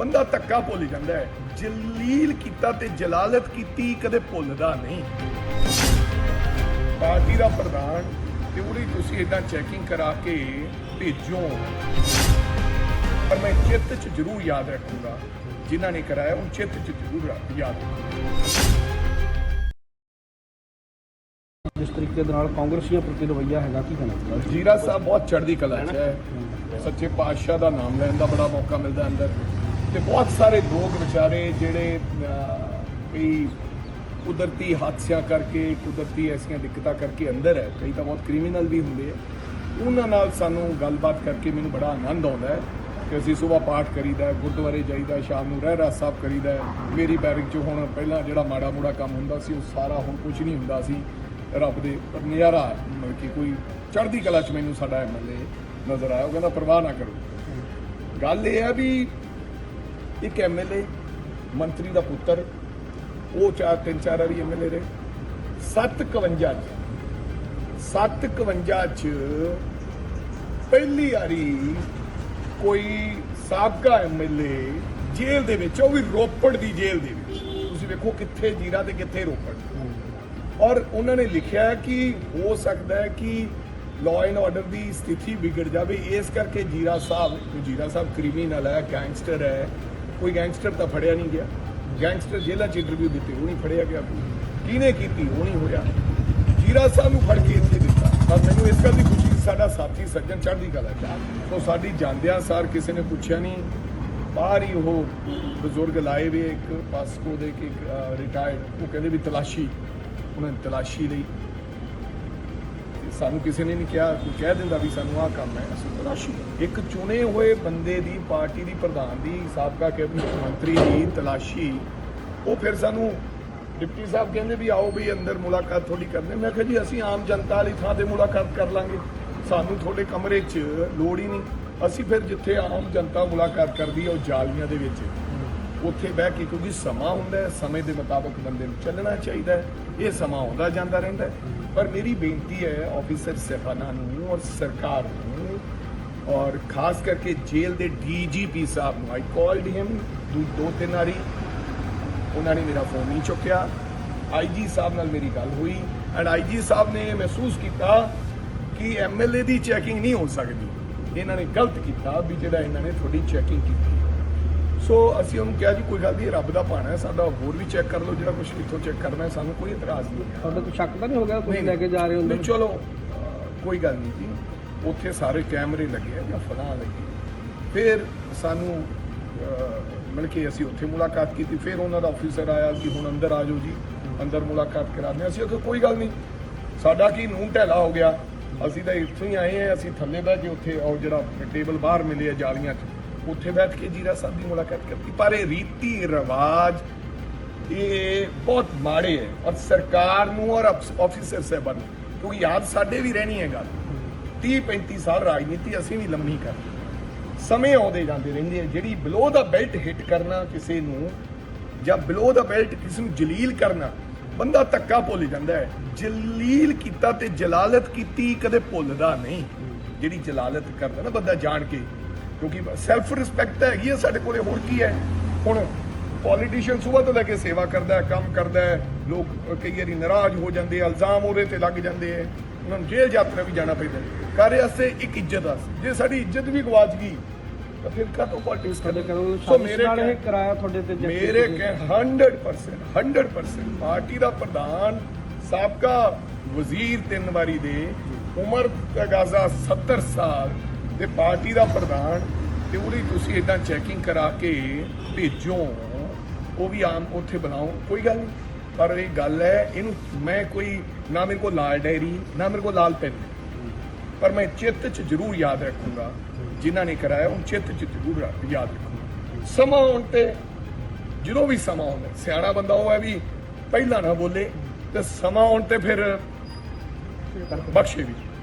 ਬੰਦਾ ਧੱਕਾ ਭੁੱਲ ਜਾਂਦਾ ਹੈ। ਜਲੀਲ ਕੀਤਾ ਤੇ ਜਲਾਲਤ ਕੀਤੀ ਕਦੇ ਭੁੱਲਦਾ ਨਹੀਂ। ਪਾਰਟੀ ਦਾ ਪ੍ਰਧਾਨ ਤੇ ਉਹਦੀ ਤੁਸੀਂ ਇਦਾਂ ਚੈਕਿੰਗ ਕਰਾ ਕੇ ਭੇਜੋ। ਪਰ ਮੈਂ ਚਿੱਤ 'ਚ ਜ਼ਰੂਰ ਯਾਦ ਰੱਖੂੰਗਾ। ਜਿਨ੍ਹਾਂ ਨੇ ਕਰਾਇਆ ਉਹ ਚਿੱਤ 'ਚ ਜ਼ਰੂਰ ਰੱਖ- ਯਾਦ ਰੱਖੂੰਗਾ। ਜਿਸ ਤਰੀਕੇ ਦੇ ਨਾਲ ਕਾਂਗਰਸੀਆਂ ਪ੍ਰਤੀ ਰਵੱਈਆ ਹੈਗਾ ਕੀ ਕਹਿਣਾ? ਜੀਰਾ ਸਾਹਿਬ ਬਹੁਤ ਚੜ੍ਹਦੀ ਕਲਾ 'ਚ ਹੈ। ਸੱਚੇ ਪਾਤਸ਼ਾਹ ਦਾ ਨਾਮ ਲੈਣ ਦਾ ਬੜਾ ਮੌਕਾ ਮਿਲਦਾ ਅੰਦਰ। ਤੇ ਬਹੁਤ ਸਾਰੇ ਲੋਕ ਵਿਚਾਰੇ ਜਿਹੜੇ ਅਹ, ਕਈ ਕੁਦਰਤੀ ਹਾਦਸਿਆਂ ਕਰਕੇ ਕੁਦਰਤੀ ਐਸੀਆਂ ਦਿੱਕਤਾਂ ਕਰਕੇ ਅੰਦਰ ਹੈ। ਕਈ ਤਾਂ ਬਹੁਤ ਕ੍ਰਿਮੀਨਲ ਵੀ ਹੁੰਦੇ ਆ। ਉਹਨਾਂ ਨਾਲ ਸਾਨੂੰ ਗੱਲਬਾਤ ਕਰਕੇ ਮੈਨੂੰ ਬੜਾ ਆਨੰਦ ਆਉਂਦਾ ਹੈ ਕਿ ਅਸੀਂ ਸਵੇਰ ਪਾਠ ਕਰੀਦਾ ਗੁਰਦੁਆਰੇ ਜਾਈਦਾ ਸ਼ਾਮ ਨੂੰ ਰਹਿ ਰਹਿਰਾ ਸਾਹਿਬ ਕਰੀਦਾ ਹੈ। ਮੇਰੀ ਬੈਰਿਕ 'ਚ ਹੁਣ ਪਹਿਲਾਂ ਜਿਹੜਾ ਮਾੜਾ ਮੋੜਾ ਕੰਮ ਹੁੰਦਾ ਸੀ ਉਹ ਸਾਰਾ ਹੁਣ ਕੁਝ ਨਹੀਂ ਹੁੰਦਾ ਸੀ। ਰੱਬ ਦੇ ਪਰ ਨਜ਼ਾਰਾ ਮਤਲਬ ਕਿ ਕੋਈ ਚੜ੍ਹਦੀ ਕਲਾ 'ਚ ਮੈਨੂੰ ਸਾਡਾ ਐਮਐਲਏ ਨਜ਼ਰ ਆਇਆ। ਉਹ ਕਹਿੰਦਾ ਪਰਵਾਹ ਨਾ ਕਰੋ। ਗੱਲ ਇਹ ਹੈ ਵੀ ਇੱਕ ਐਮਐਲਏ ਮੰਤਰੀ ਦਾ ਪੁੱਤਰ, ਉਹ ਚਾਰ, ਤਿੰਨ, ਚਾਰ ਵਾਰੀ ਐਮਐਲਏ ਰਹੇ। 751 ਚ 751 ਚ ਪਹਿਲੀ ਵਾਰੀ ਕੋਈ ਸਾਬਕਾ ਐਮਐਲਏ ਜੇਲ੍ਹ ਦੇ ਵਿੱਚ, ਉਹ ਵੀ ਰੋਪੜ ਦੀ ਜੇਲ੍ਹ ਦੇ ਵਿੱਚ। ਤੁਸੀਂ ਵੇਖੋ ਕਿੱਥੇ ਜੀਰਾ ਤੇ ਕਿੱਥੇ ਰੋਪੜ। ਔਰ ਉਹਨਾਂ ਨੇ ਲਿਖਿਆ ਕਿ ਹੋ ਸਕਦਾ ਹੈ ਕਿ ਲਾਅ ਐਂਡ ਆਰਡਰ ਦੀ ਸਥਿਤੀ ਵਿਗੜ ਜਾਵੇ। ਇਸ ਕਰਕੇ ਜੀਰਾ ਸਾਹਿਬ ਜੀਰਾ ਸਾਹਿਬ ਕ੍ਰਿਮੀਨਲ ਹੈ, ਗੈਂਗਸਟਰ ਹੈ ਕੋਈ ਗੈਂਗਸਟਰ ਤਾਂ ਫੜਿਆ ਨਹੀਂ ਗਿਆ। ਗੈਂਗਸਟਰ ਜੇਲ੍ਹਾਂ 'ਚ ਇੰਟਰਵਿਊ ਦਿੱਤੀ ਉਹ ਨਹੀਂ ਫੜਿਆ ਗਿਆ। ਕਿਹਨੇ ਕੀਤੀ? ਉਹ ਨਹੀਂ ਹੋਇਆ। ਜੀਰਾ ਸਾਹਿਬ ਨੂੰ ਫੜ ਕੇ ਇੱਥੇ ਦਿੱਤਾ। ਪਰ ਮੈਨੂੰ ਇਸ ਗੱਲ ਦੀ ਖੁਸ਼ੀ, ਸਾਡਾ ਸਾਥੀ ਸੱਜਣ ਚੜ੍ਹਦੀ ਕਲਾ ਚ ਸੋ ਸਾਡੀ ਜਾਂਦਿਆਂ ਸਾਰ ਕਿਸੇ ਨੇ ਪੁੱਛਿਆ ਨਹੀਂ। ਬਾਹਰ ਹੀ ਉਹ ਬਜ਼ੁਰਗ ਲਾਏ ਵੀ ਇੱਕ, ਪਾਸਕੋ ਦੇ ਕਿ ਰਿਟਾਇਰਡ ਉਹ ਕਹਿੰਦੇ ਵੀ ਤਲਾਸ਼ੀ। ਉਹਨਾਂ ਨੇ ਤਲਾਸ਼ੀ ਲਈ। ਸਾਨੂੰ ਕਿਸੇ ਨੇ ਨਹੀਂ ਕਿਹਾ, ਕੋਈ ਕਹਿ ਦਿੰਦਾ ਵੀ ਸਾਨੂੰ ਆਹ ਕੰਮ ਹੈ, ਅਸੀਂ ਤਲਾਸ਼ੀ ਇੱਕ ਚੁਣੇ ਹੋਏ ਬੰਦੇ ਦੀ ਪਾਰਟੀ ਦੀ ਪ੍ਰਧਾਨ ਦੀ ਸਾਬਕਾ ਕੈਬਨਿਟ ਮੰਤਰੀ ਦੀ ਤਲਾਸ਼ੀ, ਉਹ ਫਿਰ ਸਾਨੂੰ ਡਿਪਟੀ ਸਾਹਿਬ ਕਹਿੰਦੇ ਵੀ ਆਓ ਵੀ ਅੰਦਰ ਮੁਲਾਕਾਤ ਥੋੜੀ ਕਰਨੇ ਮੈਂ ਕਿਹਾ ਜੀ, ਅਸੀਂ ਆਮ ਜਨਤਾ ਵਾਲੀ ਥਾਂ ਤੇ ਮੁਲਾਕਾਤ ਕਰ ਲਾਂਗੇ। ਸਾਨੂੰ ਤੁਹਾਡੇ ਕਮਰੇ 'ਚ ਲੋੜ ਹੀ ਨਹੀਂ। ਅਸੀਂ ਫਿਰ ਜਿੱਥੇ ਆਮ ਜਨਤਾ ਮੁਲਾਕਾਤ ਕਰਦੀ ਹੈ, ਉਹ ਜਾਲੀਆਂ ਦੇ ਵਿੱਚ। ਉੱਥੇ ਬਹਿ ਕੇ ਕਿਉਂਕਿ ਸਮਾਂ ਹੁੰਦਾ ਸਮੇਂ ਦੇ ਮੁਤਾਬਕ ਬੰਦੇ ਨੂੰ ਚੱਲਣਾ ਚਾਹੀਦਾ ਹੈ, ਇਹ ਸਮਾਂ ਆਉਂਦਾ ਜਾਂਦਾ ਰਹਿੰਦਾ ਪਰ ਮੇਰੀ ਬੇਨਤੀ ਹੈ ਆਫੀਸਰ ਸਹਿਬਾਨਾਂ ਨੂੰ ਔਰ ਸਰਕਾਰ ਨੂੰ ਔਰ ਖਾਸ ਕਰਕੇ ਜੇਲ੍ਹ ਦੇ ਡੀਜੀਪੀ ਸਾਹਿਬ ਨੂੰ ਆਈ ਕਾਲਡ ਹਿਮ ਦੋ ਤਿੰਨ ਵਾਰੀ। ਉਹਨਾਂ ਨੇ ਮੇਰਾ ਫੋਨ ਨਹੀਂ ਚੁੱਕਿਆ। ਆਈਜੀ ਸਾਹਿਬ ਨਾਲ ਮੇਰੀ ਗੱਲ ਹੋਈ ਐਂਡ ਆਈਜੀ ਸਾਹਿਬ ਨੇ ਮਹਿਸੂਸ ਕੀਤਾ ਕਿ ਐਮਐਲਏ ਦੀ ਚੈਕਿੰਗ ਨਹੀਂ ਹੋ ਸਕਦੀ। ਇਹਨਾਂ ਨੇ ਗਲਤ ਕੀਤਾ ਵੀ ਜਿਹੜਾ ਇਹਨਾਂ ਨੇ ਤੁਹਾਡੀ ਚੈਕਿੰਗ ਕੀਤੀ। ਸੋ ਅਸੀਂ ਉਹਨੂੰ ਕਿਹਾ ਜੀ ਕੋਈ ਗੱਲ ਨਹੀਂ ਰੱਬ ਦਾ ਭਾਣਾ ਹੈ ਸਾਡਾ ਹੋਰ ਵੀ ਚੈੱਕ ਕਰ ਲਓ ਜਿਹੜਾ ਕੁਝ ਇੱਥੋਂ ਚੈੱਕ ਕਰਨਾ ਹੈ ਸਾਨੂੰ ਕੋਈ ਇਤਰਾਜ਼ ਨਹੀਂ ਤੁਹਾਡੇ ਕੋਈ ਸ਼ੱਕ ਤਾਂ ਨਹੀਂ ਹੋ ਗਿਆ ਤੁਸੀਂ ਲੈ ਕੇ ਜਾ ਰਹੇ ਹੋ ਨਹੀਂ ਚਲੋ ਕੋਈ ਗੱਲ ਨਹੀਂ ਜੀ। ਉੱਥੇ ਸਾਰੇ ਕੈਮਰੇ ਲੱਗੇ ਆ ਜਾਂ ਫਲਾਂ ਲੱਗੀ ਫਿਰ ਸਾਨੂੰ ਮਿਲ ਕੇ ਅਸੀਂ ਉੱਥੇ ਮੁਲਾਕਾਤ ਕੀਤੀ ਫਿਰ ਉਹਨਾਂ ਦਾ ਆਫੀਸਰ ਆਇਆ ਕਿ ਹੁਣ ਅੰਦਰ ਆ ਜਾਓ ਜੀ ਅੰਦਰ ਮੁਲਾਕਾਤ ਕਰਾਉਂਦੇ। ਅਸੀਂ ਉਹ ਕੋਈ ਗੱਲ ਨਹੀਂ ਸਾਡਾ ਕੀ ਨੂਨ ਢੈਲਾ ਹੋ ਗਿਆ। ਅਸੀਂ ਤਾਂ ਇੱਥੋਂ ਹੀ ਆਏ ਆ ਅਸੀਂ ਥੱਲੇ ਬਹਿ ਕੇ ਉੱਥੇ ਉਹ ਜਿਹੜਾ ਟੇਬਲ ਬਾਹਰ ਮਿਲੇ ਆ ਜਾਲੀਆਂ 'ਚ। ਉੱਥੇ ਬੈਠ ਕੇ ਜੀਰਾ ਸਾਹਿਬ ਦੀ ਮੁਲਾਕਾਤ ਕਰਤੀ। ਪਰ ਇਹ ਰੀਤੀ ਰਿਵਾਜ ਇਹ ਬਹੁਤ ਮਾੜੇ ਹੈ ਔਰ ਸਰਕਾਰ ਨੂੰ ਔਰ ਆਫੀਸਰ ਸਾਹਿਬਾਨ ਨੂੰ। ਕਿਉਂਕਿ ਯਾਦ ਸਾਡੇ ਵੀ ਰਹਿਣੀ ਹੈ ਗੱਲ। 30 35 ਸਾਲ ਰਾਜਨੀਤੀ ਅਸੀਂ ਵੀ ਲੰਮੀ ਕਰ ਸਮੇਂ ਆਉਂਦੇ ਜਾਂਦੇ ਰਹਿੰਦੇ ਆ ਜਿਹੜੀ ਬਿਲੋ ਦਾ ਬੈਲਟ ਹਿੱਟ ਕਰਨਾ ਕਿਸੇ ਨੂੰ ਜਾਂ ਬਿਲੋ ਦਾ ਬੈਲਟ ਕਿਸੇ ਨੂੰ ਜਲੀਲ ਕਰਨਾ, ਬੰਦਾ ਧੱਕਾ ਭੁੱਲ ਜਾਂਦਾ ਹੈ। ਜਲੀਲ ਕੀਤਾ ਤੇ ਜਲਾਲਤ ਕੀਤੀ ਕਦੇ ਭੁੱਲਦਾ ਨਹੀਂ। ਜਿਹੜੀ ਜਲਾਲਤ ਕਰਦਾ ਨਾ ਬੰਦਾ ਜਾਣ ਕੇ ਕਿਉਂਕਿ ਸੈਲਫ ਰਿਸਪੈਕਟ ਹੈਗੀ ਹੈ ਸਾਡੇ ਕੋਲੇ ਹੋਰ ਕੀ ਹੈ? ਹੁਣ ਪੋਲੀਟੀਸ਼ੀਅਨ ਸਵੇਰ ਤੋਂ ਲੈ ਕੇ ਸੇਵਾ ਕਰਦਾ ਹੈ ਕੰਮ ਕਰਦਾ ਹੈ ਲੋਕ ਕਈ ਵਾਰੀ ਨਾਰਾਜ਼ ਹੋ ਜਾਂਦੇ ਆ ਇਲਜ਼ਾਮ ਉਹਦੇ ਤੇ ਲੱਗ ਜਾਂਦੇ ਆ ਉਹਨਾਂ ਨੂੰ ਜੇਲ੍ਹ ਯਾਤਰਾ ਵੀ ਜਾਣਾ ਪੈਂਦਾ ਕਾਰੇ ਵਾਸਤੇ ਇੱਕ ਇੱਜ਼ਤ ਆ। ਜੇ ਸਾਡੀ ਇੱਜ਼ਤ ਵੀ ਗਵਾਚ ਗਈ ਤਾਂ ਫਿਰ ਕਾਹਤੋਂ ਪੋਲਿਟਿਕਸ ਤੁਹਾਡੇ ਕਰਦੇ ਕਰੋ ਸੋ ਮੇਰੇ ਨਾਲ ਇਹ ਕਰਾਇਆ ਤੁਹਾਡੇ ਤੇ ਮੇਰੇ ਤੁਸੀਂ- ਕਹਿ 100% 100% ਪਾਰਟੀ ਦਾ ਪ੍ਰਧਾਨ ਸਾਬਕਾ ਵਜ਼ੀਰ ਤਿੰਨ ਵਾਰੀ ਦੇ ਉਮਰ ਤਗਾਜ਼ਾ 70 ਸਾਲ ਤੇ ਪਾਰਟੀ ਦਾ ਪ੍ਰਧਾਨ ਤੇ ਉਹਦੀ ਤੁਸੀਂ ਇਦਾਂ ਚੈਕਿੰਗ ਕਰਾ ਕੇ ਭੇਜੋ, ਉਹ ਵੀ ਆਮ ਉੱਥੇ ਬਣਾਓ, ਕੋਈ ਗੱਲ ਨਹੀਂ। ਪਰ ਇਹ ਗੱਲ ਹੈ, ਇਹਨੂੰ ਮੈਂ ਕੋਈ, ਨਾ ਮੇਰੇ ਕੋਲ ਲਾਲ ਡਾਇਰੀ, ਨਾ ਮੇਰੇ ਕੋਲ ਲਾਲ ਪੈਨ। ਪਰ ਮੈਂ ਚਿੱਤ 'ਚ ਜ਼ਰੂਰ ਯਾਦ ਰੱਖੂੰਗਾ, ਜਿਨ੍ਹਾਂ ਨੇ ਕਰਾਇਆ ਉਹ ਚਿੱਤ 'ਚ ਜ਼ਰੂਰ ਯਾਦ ਰੱਖੂੰਗਾ। ਸਮਾਂ ਆਉਣ ਤੇ, ਜਦੋਂ ਵੀ ਸਮਾਂ ਆਉਂਦਾ, ਸਿਆਣਾ ਬੰਦਾ ਉਹ ਹੈ ਵੀ ਪਹਿਲਾਂ ਨਾ ਬੋਲੇ, ਤੇ ਸਮਾਂ ਆਉਣ ਤੇ ਫਿਰ ਬਖਸ਼ੇ ਵੀ।